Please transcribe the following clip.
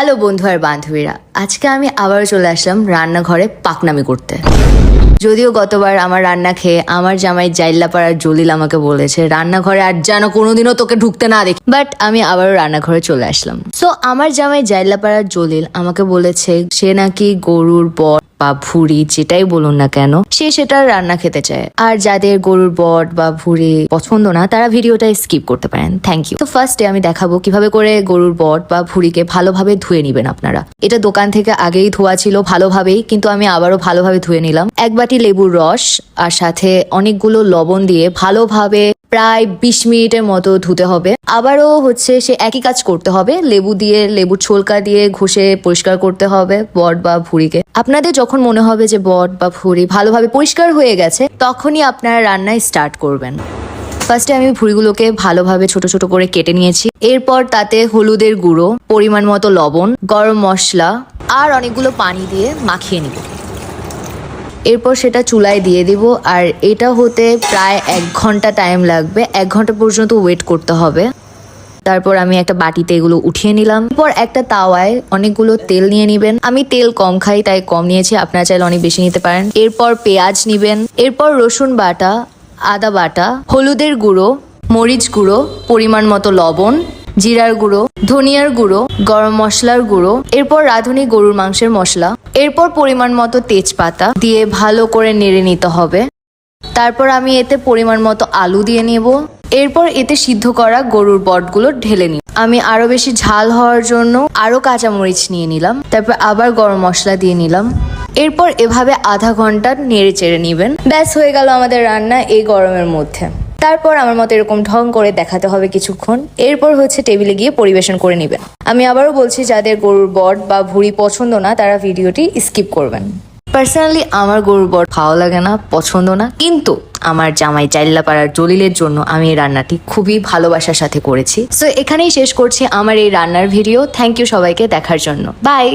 Hello বন্ধু আর বান্ধবীরা। আজকে আমি আবার চলে আসলাম রান্নাঘরে পাকনামি করতে। যদিও গতবার আমার রান্না খেয়ে আমার জামাই জাইল্লাপাড়ার জলিল আমাকে বলেছে, রান্নাঘরে আর যেন কোনোদিনও তোকে ঢুকতে না দেখি। বাট আমি আবারও রান্নাঘরে চলে আসলাম। সো আমার জামাই জাইল্লাপাড়ার জলিল আমাকে বলেছে, সে নাকি গরুর বট বা ভুড়ি যেটাই বলুন না কেন, সে সেটার রান্না খেতে চায়। আর যাদের গরুর বট বা ভুড়ি পছন্দ না, তারা ভিডিওটা স্কিপ করতে পারেন। থ্যাংক ইউ তো ফার্স্টে আমি দেখাবো কীভাবে করে গরুর বট বা ভুড়িকে ভালোভাবে ধুয়ে নিবেন আপনারা। এটা দোকান থেকে আগেই ধোয়া ছিল ভালোভাবেই, কিন্তু আমি আবারও ভালোভাবে ধুয়ে নিলাম। এক বাটি লেবুর রস আর সাথে অনেকগুলো লবণ দিয়ে ভালোভাবে প্রায় বিশ মিনিটের মতো ধুতে হবে। আবারও হচ্ছে সে একই কাজ করতে হবে। লেবু দিয়ে লেবুর ছোলকা দিয়ে ঘষে পরিষ্কার করতে হবে বট বা ভুড়িকে। আপনাদের যখন মনে হবে যে বট বা ভুড়ি ভালোভাবে পরিষ্কার হয়ে গেছে, তখনই আপনারা রান্নায় স্টার্ট করবেন। ফার্স্টে আমি ভুড়িগুলোকে ভালোভাবে ছোট ছোট করে কেটে নিয়েছি। এরপর তাতে হলুদের গুঁড়ো, পরিমাণ মতো লবণ, গরম মশলা আর অনেকগুলো পানি দিয়ে মাখিয়ে নিব। এরপর সেটা চুলায় দিয়ে দিব আর এটা হতে প্রায় এক ঘণ্টা টাইম লাগবে। এক ঘণ্টা পর্যন্ত ওয়েট করতে হবে। তারপর আমি একটা বাটিতে এগুলো উঠিয়ে নিলাম। এরপর একটা তাওয়ায় অনেকগুলো তেল নিয়ে নিবেন। আমি তেল কম খাই, তাই কম নিয়েছি। আপনারা চাইলে অনেক বেশি নিতে পারেন। এরপর পেঁয়াজ নিবেন। এরপর রসুন বাটা, আদা বাটা, হলুদের গুঁড়ো, মরিচ গুঁড়ো, পরিমাণ মতো লবণ জিরার গুঁড়ো, ধনিয়ার গুঁড়ো, গরম মশলার গুঁড়ো, এরপর রাঁধুনি গরুর মাংসের মশলা, এরপর পরিমাণ মতো তেজপাতা দিয়ে ভালো করে নেড়ে নিতে হবে। তারপর আমি এতে পরিমাণ মতো আলু দিয়ে নেব। এরপর এতে সিদ্ধ করা গরুর বটগুলো ঢেলে নিই। আমি আরও বেশি ঝাল হওয়ার জন্য আরও কাঁচামরিচ নিয়ে নিলাম। তারপর আবার গরম মশলা দিয়ে নিলাম। এরপর এভাবে আধা ঘণ্টা নেড়ে চেড়ে নিবেন। ব্যাস হয়ে গেল আমাদের রান্না এই গরমের মধ্যে। তারপর আমার মতো এরকম ঢং করে দেখাতে হবে কিছুক্ষণ। এরপর হচ্ছে টেবিলে গিয়ে পরিবেশন করে নেবেন। আমি আবারও বলছি, যাদের গরুর বট বা ভুড়ি পছন্দ না, তারা ভিডিওটি স্কিপ করবেন। পার্সোনালি আমার গরুর বট ভালো লাগে না, পছন্দ না। কিন্তু আমার জামাই চাইল্লাপাড়ার জলিলের জন্য আমি এই রান্নাটি খুবই ভালোবাসার সাথে করেছি। সো এখানেই শেষ করছি আমার এই রান্নার ভিডিও। থ্যাংক ইউ সবাইকে দেখার জন্য। বাই